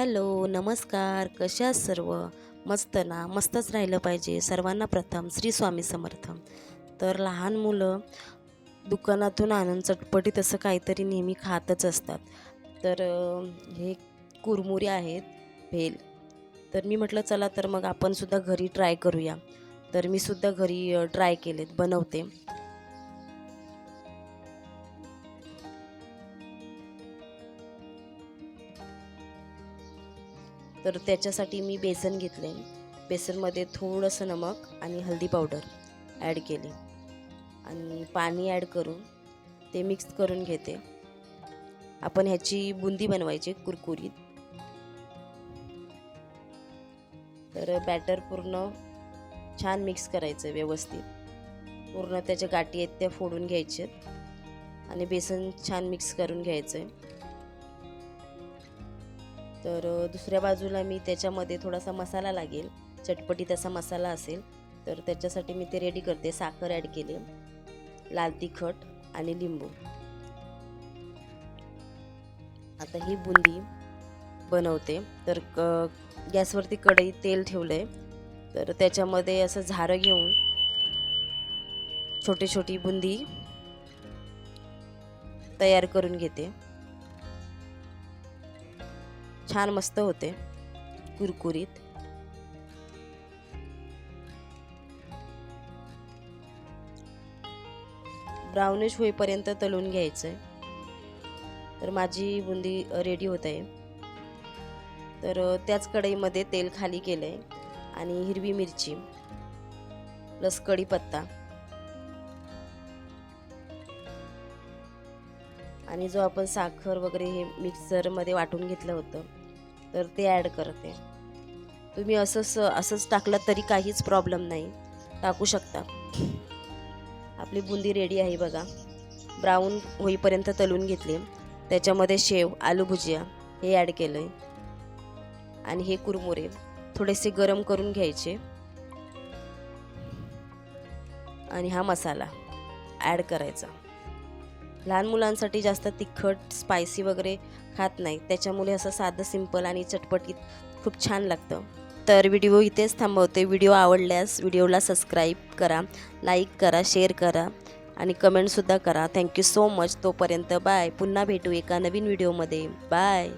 Hello नमस्कार. कशा सर्व? मस्त ना? मस्तच राहिलं पाहिजे. सर्वांना प्रथम श्री स्वामी समर्थ. तर लहान मुलं दुकानातून आणून चटपटीत असं काहीतरी नेहमी खातच असतात. तर हे कुरमुरे आहेत भेल. तर मी म्हटलं चला तर मग आपणसुद्धा घरी ट्राय करूया. तर मी सुद्धा घरी ट्राय केलेत बनवते. तर त्याच्यासाठी मी बेसन घेतले. बेसनमध्ये थोडंसं नमक आणि हळदी पावडर ॲड केली. आणि पाणी ॲड करून ते मिक्स करून घेते. आपण ह्याची बुंदी बनवायची कुरकुरीत. तर बॅटर पूर्ण छान मिक्स करायचं व्यवस्थित. पूर्ण त्याच्या गाठी आहेत त्या फोडून घ्यायच्यात. आणि बेसन छान मिक्स करून घ्यायचं आहे तर दुसऱ्या बाजूला मी त्याच्यामध्ये थोडासा मसाला लागेल. चटपटीत असा मसाला असेल तर त्याच्यासाठी मी ते रेडी करते. साखर ॲड केली. लाल तिखट आणि लिंबू. आता ही बुंदी बनवते. तर क गॅसवरती कढई तेल ठेवलं आहे तर त्याच्यामध्ये असं झारं घेऊन छोटी छोटी बुंदी तयार करून घेते. छान मस्त होते. कुरकुरीत. ब्राउनिश होईपर्यंत तळून घ्यायचं आहे तर माझी बुंदी रेडी होत आहे. तर त्याच कढईमध्ये तेल खाली केलं आहे आणि हिरवी मिरची प्लस कढीपत्ता. आणि जो आपण साखर वगैरे हे मिक्सरमध्ये वाटून घेतलं होतं तर ते ॲड करते. तुम्ही असंच असंच टाकलं तरी काहीच प्रॉब्लेम नाही. टाकू शकता. आपली बुंदी रेडी आहे बघा. ब्राऊन होईपर्यंत तलून घेतले. त्याच्यामध्ये शेव आलू भुजिया हे ॲड केलं आहे आणि हे कुरमुरे थोडेसे गरम करून घ्यायचे. आणि हा मसाला ॲड करायचा. लहान मुलांसाठी जास्त तिखट स्पायसी वगैरे खात नाही. त्याच्यामुळे असं साधं सिंपल आणि चटपटीत खूप छान लागतं. तर व्हिडिओ इथेच थांबवते. व्हिडिओ आवडल्यास व्हिडिओला सबस्क्राईब करा लाईक करा शेअर करा आणि कमेंटसुद्धा करा. थँक्यू सो मच तोपर्यंत बाय पुन्हा भेटू एका नवीन व्हिडिओमध्ये. बाय